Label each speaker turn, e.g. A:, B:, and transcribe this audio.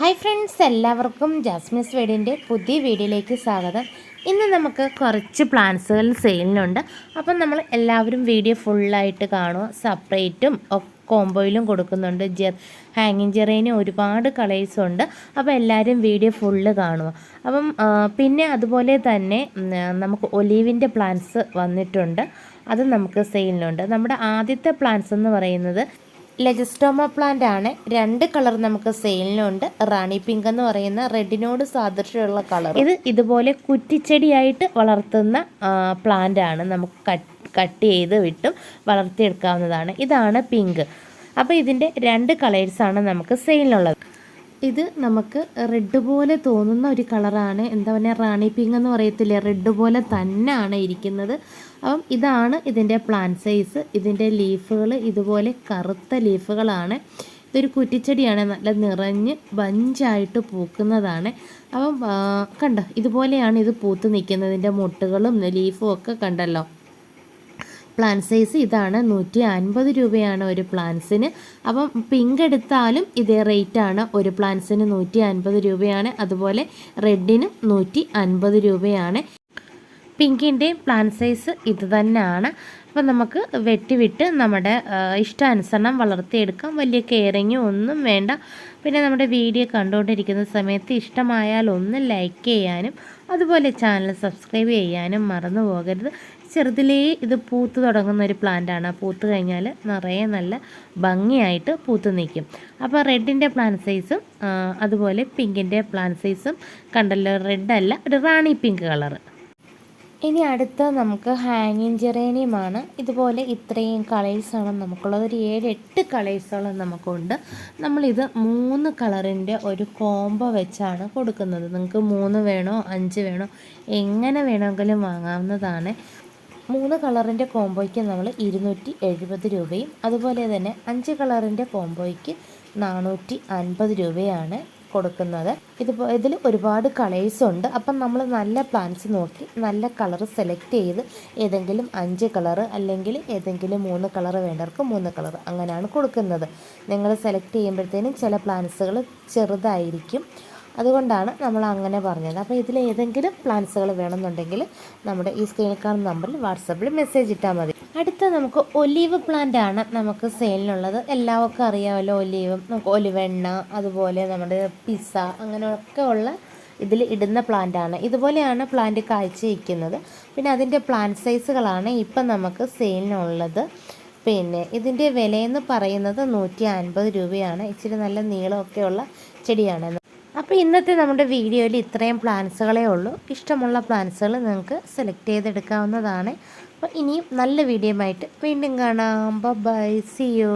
A: Hi friends എല്ലാവർക്കും ജാസ്മിസ് വീടിന്റെ പുതിയ വീഡിയോയിലേക്ക് സ്വാഗതം. ഇന്ന് നമുക്ക് കുറച്ച് പ്ലാന്റ്സുകൾ സെയിലിനുണ്ട് അപ്പം നമ്മൾ എല്ലാവരും വീഡിയോ ഫുള്ളായിട്ട് കാണുക. സെപ്പറേറ്റും കോംബോയിലും കൊടുക്കുന്നുണ്ട്. ജെ ഹാങ്ങിങ് ജെറേന് ഒരുപാട് കളേഴ്സ് ഉണ്ട്. അപ്പോൾ എല്ലാവരും വീഡിയോ ഫുള്ള് കാണുക. അപ്പം പിന്നെ അതുപോലെ തന്നെ നമുക്ക് ഒലീവിന്റെ പ്ലാന്റ്സ് വന്നിട്ടുണ്ട്. അത് നമുക്ക് സെയിലിനുണ്ട് നമ്മുടെ ആദ്യത്തെ പ്ലാന്റ്സ് എന്ന് പറയുന്നത് ലെജസ്റ്റോമ പ്ലാന്റ് ആണ് രണ്ട് കളർ നമുക്ക് സെയിലിനുണ്ട്. റാണി പിങ്ക് എന്ന് പറയുന്ന റെഡിനോട് സാദൃശ്യമുള്ള കളർ. ഇത് ഇതുപോലെ കുറ്റിച്ചെടിയായിട്ട് വളർത്തുന്ന പ്ലാന്റ് ആണ് നമുക്ക് കട്ട് ചെയ്ത് വിട്ടും വളർത്തിയെടുക്കാവുന്നതാണ്. ഇതാണ് പിങ്ക്. അപ്പോൾ ഇതിന്റെ രണ്ട് കളേഴ്സാണ് നമുക്ക് സെയിലിനുള്ളത്. ഇത് നമുക്ക് റെഡ് പോലെ തോന്നുന്ന ഒരു കളറാണ് എന്താ പറയുക റാണി പിങ്ക് എന്ന് പറയത്തില്ലേ? റെഡ് പോലെ തന്നെയാണ് ഇരിക്കുന്നത്. അപ്പം ഇതാണ് ഇതിന്റെ പ്ലാൻ സൈസ് ഇതിന്റെ ലീഫുകൾ ഇതുപോലെ കറുത്ത ലീഫുകളാണ് ഇതൊരു കുറ്റിച്ചെടിയാണ് നല്ല നിറഞ്ഞ് ബഞ്ചായിട്ട് പൂക്കുന്നതാണ്. അപ്പം കണ്ടോ ഇതുപോലെയാണ് ഇത് പൂത്ത് നിൽക്കുന്നതിന്റെ മുട്ടുകളും ലീഫും ഒക്കെ കണ്ടല്ലോ. പ്ലാൻ സൈസ് ഇതാണ്. നൂറ്റി അൻപത് രൂപയാണ് ഒരു പ്ലാൻസിന് അപ്പം പിങ്ക് എടുത്താലും ഇതേ റേറ്റ് ആണ്. ഒരു പ്ലാൻസിന് നൂറ്റി അൻപത് രൂപയാണ്. അതുപോലെ റെഡിനും നൂറ്റി അൻപത് രൂപയാണ്. പിങ്കിന്റെ പ്ലാന്റ് സൈസ് ഇത് തന്നെയാണ്. അപ്പം നമുക്ക് വെട്ടിവിട്ട് നമ്മുടെ ഇഷ്ടാനുസരണം വളർത്തിയെടുക്കാം. വലിയ കെയറിങ്ങും ഒന്നും വേണ്ട. പിന്നെ നമ്മുടെ വീഡിയോ കണ്ടുകൊണ്ടിരിക്കുന്ന സമയത്ത് ഇഷ്ടമായാൽ ഒന്ന് ലൈക്ക് ചെയ്യാനും അതുപോലെ ചാനൽ സബ്സ്ക്രൈബ് ചെയ്യാനും മറന്നു പോകരുത്. ചെറുതിലേ ഇത് പൂത്ത് തുടങ്ങുന്ന ഒരു പ്ലാന്റാണ് പൂത്ത് കഴിഞ്ഞാൽ നിറയെ നല്ല ഭംഗിയായിട്ട് പൂത്ത് നിൽക്കും. അപ്പോൾ റെഡിന്റെ പ്ലാൻ സൈസും അതുപോലെ പിങ്കിന്റെ പ്ലാൻ സൈസും കണ്ടല്ലോ. അല്ല ഒരു റാണി പിങ്ക് കളറ് ഇനി അടുത്ത നമുക്ക് ഹാങ്ങിങ് ജെറേനിയമാണ് ഇതുപോലെ ഇത്രയും കളേഴ്സാണ് നമുക്കുള്ളത്. ഒരു ഏഴ് എട്ട് കളേഴ്സോളം നമുക്കുണ്ട്. നമ്മളിത് മൂന്ന് കളറിന്റെ ഒരു കോംബോ വെച്ചാണ് കൊടുക്കുന്നത്. നിങ്ങൾക്ക് മൂന്ന് വേണോ അഞ്ച് വേണോ എങ്ങനെ വേണമെങ്കിലും വാങ്ങാവുന്നതാണ്. മൂന്ന് കളറിന്റെ കോംബോയ്ക്ക് നമ്മൾ ഇരുന്നൂറ്റി എഴുപത് രൂപയും അതുപോലെ തന്നെ അഞ്ച് കളറിന്റെ കോംബോയ്ക്ക് നാനൂറ്റി അൻപത് രൂപയാണ് കൊടുക്കുന്നത്. ഇതിപ്പോൾ ഇതിൽ ഒരുപാട് കളേഴ്സ് ഉണ്ട്. അപ്പം നമ്മൾ നല്ല പ്ലാന്റ്സ് നോക്കി നല്ല കളർ സെലക്ട് ചെയ്ത് ഏതെങ്കിലും അഞ്ച് കളർ അല്ലെങ്കിൽ ഏതെങ്കിലും മൂന്ന് കളർ വേണ്ടവർക്ക് മൂന്ന് കളർ അങ്ങനെയാണ് കൊടുക്കുന്നത്. നിങ്ങൾ സെലക്ട് ചെയ്യുമ്പോഴത്തേനും ചില പ്ലാന്റ്സുകൾ ചെറുതായിരിക്കും. അതുകൊണ്ടാണ് നമ്മൾ അങ്ങനെ പറഞ്ഞത്. അപ്പോൾ ഇതിൽ ഏതെങ്കിലും പ്ലാൻസുകൾ വേണമെന്നുണ്ടെങ്കിൽ നമ്മുടെ ഈ സ്ക്രീനിൽ കാണുന്ന നമ്പറിൽ വാട്സപ്പിൽ മെസ്സേജ് ഇട്ടാൽ മതി. അടുത്ത നമുക്ക് ഒലീവ് പ്ലാന്റ് ആണ് നമുക്ക് സെയിലിനുള്ളത് എല്ലാവർക്കും അറിയാമല്ലോ ഒലീവും. നമുക്ക് ഒലിവെണ്ണ അതുപോലെ നമ്മുടെ പിസ്സ അങ്ങനെയൊക്കെ ഉള്ള ഇതിൽ ഇടുന്ന പ്ലാന്റ് ആണ്. ഇതുപോലെയാണ് പ്ലാന്റ് കാഴ്ചവെക്കുന്നത്. പിന്നെ അതിന്റെ പ്ലാന്റ് സൈസുകളാണ് ഇപ്പം നമുക്ക് സെയിലിനുള്ളത് പിന്നെ ഇതിന്റെ വിലയെന്ന് പറയുന്നത് നൂറ്റി അൻപത് രൂപയാണ്. ഇച്ചിരി നല്ല നീളമൊക്കെയുള്ള ചെടിയാണ്. അപ്പോൾ ഇന്നത്തെ നമ്മുടെ വീഡിയോയിൽ ഇത്രയും പ്ലാൻസുകളേ ഉള്ളൂ. ഇഷ്ടമുള്ള പ്ലാൻസുകൾ നിങ്ങൾക്ക് സെലക്ട് ചെയ്തെടുക്കാവുന്നതാണ്. അപ്പോൾ ഇനിയും നല്ല വീഡിയോ ആയിട്ട് വീണ്ടും കാണാം. By C U